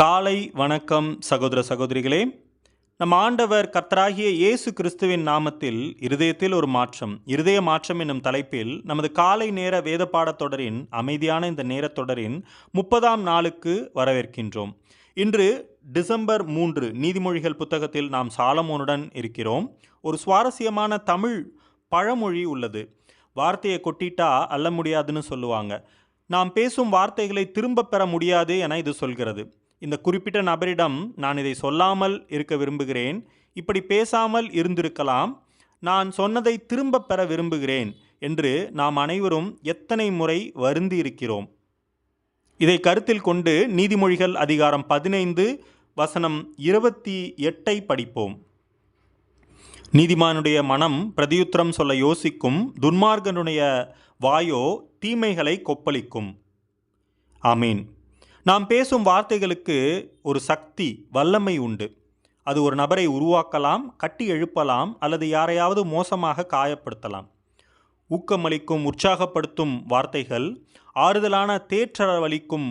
காலை வணக்கம் சகோதர சகோதரிகளே. நம் ஆண்டவர் கர்த்தராகிய இயேசு கிறிஸ்துவின் நாமத்தில் இருதயத்தில் ஒரு மாற்றம் இருதய மாற்றம் என்னும் தலைப்பில் நமது காலை நேர வேத பாடத் தொடரின் அமைதியான இந்த நேரத் தொடரின் முப்பதாம் நாளுக்கு வரவேற்கின்றோம். இன்று டிசம்பர் மூன்று நீதிமொழிகள் புத்தகத்தில் நாம் சாலமோனுடன் இருக்கிறோம். ஒரு சுவாரஸ்யமான தமிழ் பழமொழி உள்ளது. வார்த்தையை கொட்டிட்டா அள்ள முடியாதுன்னு சொல்லுவாங்க. நாம் பேசும் வார்த்தைகளை திரும்பப் பெற முடியாது என இது சொல்கிறது. இந்த குறிப்பிட்ட நபரிடம் நான் இதை சொல்லாமல் இருக்க விரும்புகிறேன் இப்படி பேசாமல் இருந்திருக்கலாம் நான் சொன்னதை திரும்பப் பெற விரும்புகிறேன் என்று நாம் அனைவரும் எத்தனை முறை வருந்தி இருக்கிறோம். இதை கருத்தில் கொண்டு நீதிமொழிகள் அதிகாரம் பதினைந்து வசனம் இருபத்தி எட்டை படிப்போம். நீதிமானுடைய மனம் பிரதியுத்தரம் சொல்ல யோசிக்கும் துன்மார்கனுடைய வாயோ தீமைகளை கொப்பளிக்கும். ஆமீன். நாம் பேசும் வார்த்தைகளுக்கு ஒரு சக்தி வல்லமை உண்டு. அது ஒரு நபரை உருவாக்கலாம் கட்டி எழுப்பலாம் அல்லது யாரையாவது மோசமாக காயப்படுத்தலாம். ஊக்கமளிக்கும் உற்சாகப்படுத்தும் வார்த்தைகள் ஆறுதலான தேற்றவழிக்கும்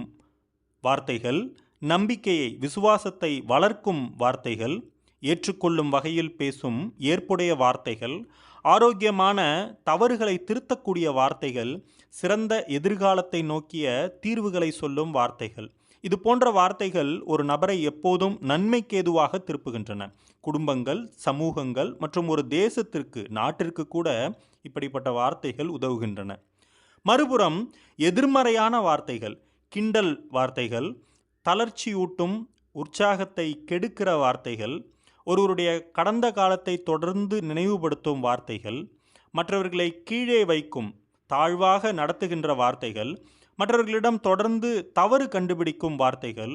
வார்த்தைகள் நம்பிக்கையை விசுவாசத்தை வளர்க்கும் வார்த்தைகள் ஏற்றுக்கொள்ளும் வகையில் பேசும் ஏற்புடைய வார்த்தைகள் ஆரோக்கியமான தவறுகளை திருத்தக்கூடிய வார்த்தைகள் சிறந்த எதிர்காலத்தை நோக்கிய தீர்வுகளை சொல்லும் வார்த்தைகள். இது போன்ற வார்த்தைகள் ஒரு நபரை எப்போதும் நன்மைக்கேதுவாக திருப்புகின்றன. குடும்பங்கள் சமூகங்கள் மற்றும் ஒரு தேசத்திற்கு நாட்டிற்கு கூட இப்படிப்பட்ட வார்த்தைகள் உதவுகின்றன. மறுபுறம் எதிர்மறையான வார்த்தைகள் கிண்டல் வார்த்தைகள் தளர்ச்சியூட்டும் உற்சாகத்தை கெடுக்கிற வார்த்தைகள் ஒருவருடைய கடந்த காலத்தை தொடர்ந்து நினைவுபடுத்தும் வார்த்தைகள் மற்றவர்களை கீழே வைக்கும் தாழ்வாக நடத்துகின்ற வார்த்தைகள் மற்றவர்களிடம் தொடர்ந்து தவறு கண்டுபிடிக்கும் வார்த்தைகள்.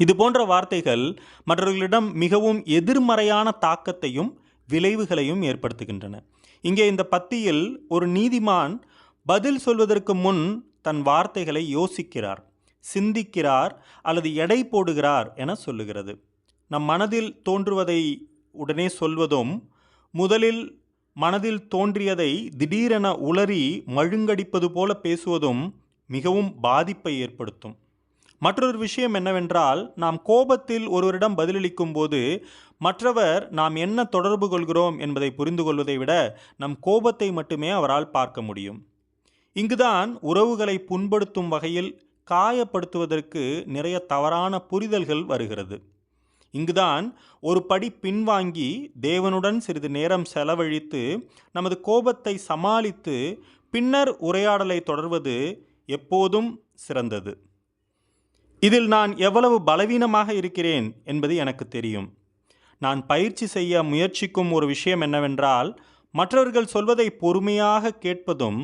இது போன்ற வார்த்தைகள் மற்றவர்களிடம் மிகவும் எதிர்மறையான தாக்கத்தையும் விளைவுகளையும் ஏற்படுத்துகின்றன. இங்கே இந்த பத்தியில் ஒரு நீதிமான் பதில் சொல்வதற்கு முன் தன் வார்த்தைகளை யோசிக்கிறார் சிந்திக்கிறார் அல்லது எடை போடுகிறார் என சொல்லுகிறது. நம் மனதில் தோன்றுவதை உடனே சொல்வதும் முதலில் மனதில் தோன்றியதை திடீரென உளறி மழுங்கடிப்பது போல பேசுவதும் மிகவும் பாதிப்பை ஏற்படுத்தும். மற்றொரு விஷயம் என்னவென்றால் நாம் கோபத்தில் ஒருவரிடம் பதிலளிக்கும் போது மற்றவர் நாம் என்ன தொடர்பு கொள்கிறோம் என்பதை புரிந்து கொள்வதை விட நம் கோபத்தை மட்டுமே அவரால் பார்க்க முடியும். இங்குதான் உறவுகளை புண்படுத்தும் வகையில் காயப்படுத்துவதற்கு நிறைய தவறான புரிதல்கள் வருகிறது. இங்குதான் ஒரு படி பின்வாங்கி தேவனுடன் சிறிது நேரம் செலவழித்து நமது கோபத்தை சமாளித்து பின்னர் உரையாடலை தொடர்வது எப்போதும் சிறந்தது. இதில் நான் எவ்வளவு பலவீனமாக இருக்கிறேன் என்பது எனக்கு தெரியும். நான் பயிற்சி செய்ய முயற்சிக்கும் ஒரு விஷயம் என்னவென்றால் மற்றவர்கள் சொல்வதை பொறுமையாக கேட்பதும்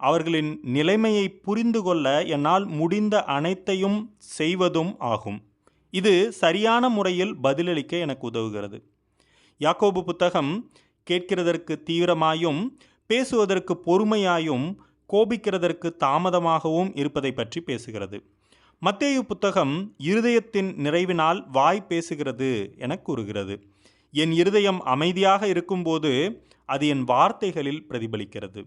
அவர்களின் நிலைமையை புரிந்து கொள்ள என்னால் முடிந்த அனைத்தையும் செய்வதும் ஆகும். இது சரியான முறையில் பதிலளிக்க எனக்கு உதவுகிறது. யாக்கோபு புத்தகம் கேட்கிறதற்கு தீவிரமாயும் பேசுவதற்கு பொறுமையாயும் கோபிக்கிறதற்கு தாமதமாகவும் இருப்பதை பற்றி பேசுகிறது. மத்தேயு புத்தகம் இருதயத்தின் நிறைவினால் வாய் பேசுகிறது என கூறுகிறது. என் இருதயம் அமைதியாக இருக்கும்போது அது என் வார்த்தைகளில் பிரதிபலிக்கிறது.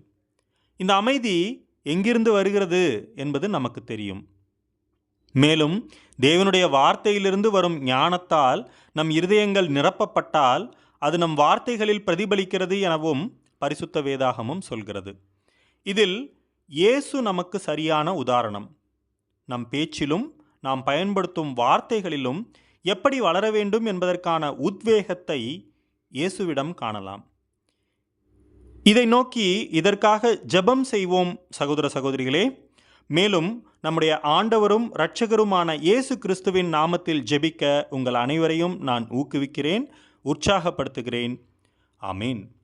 இந்த அமைதி எங்கிருந்து வருகிறது என்பது நமக்கு தெரியும். மேலும் தேவனுடைய வார்த்தையிலிருந்து வரும் ஞானத்தால் நம் இருதயங்கள் நிரப்பப்பட்டால் அது நம் வார்த்தைகளில் பிரதிபலிக்கிறது எனவும் பரிசுத்த வேதாகமும் சொல்கிறது. இதில் இயேசு நமக்கு சரியான உதாரணம். நம் பேச்சிலும் நாம் பயன்படுத்தும் வார்த்தைகளிலும் எப்படி வளர வேண்டும் என்பதற்கான உத்வேகத்தை இயேசுவிடம் காணலாம். இதை நோக்கி இதற்காக ஜெபம் செய்வோம் சகோதர சகோதரிகளே. மேலும் நம்முடைய ஆண்டவரும் இரட்சகருமான இயேசு கிறிஸ்துவின் நாமத்தில் ஜெபிக்க உங்கள் அனைவரையும் நான் ஊக்குவிக்கிறேன் உற்சாகப்படுத்துகிறேன். ஆமீன்.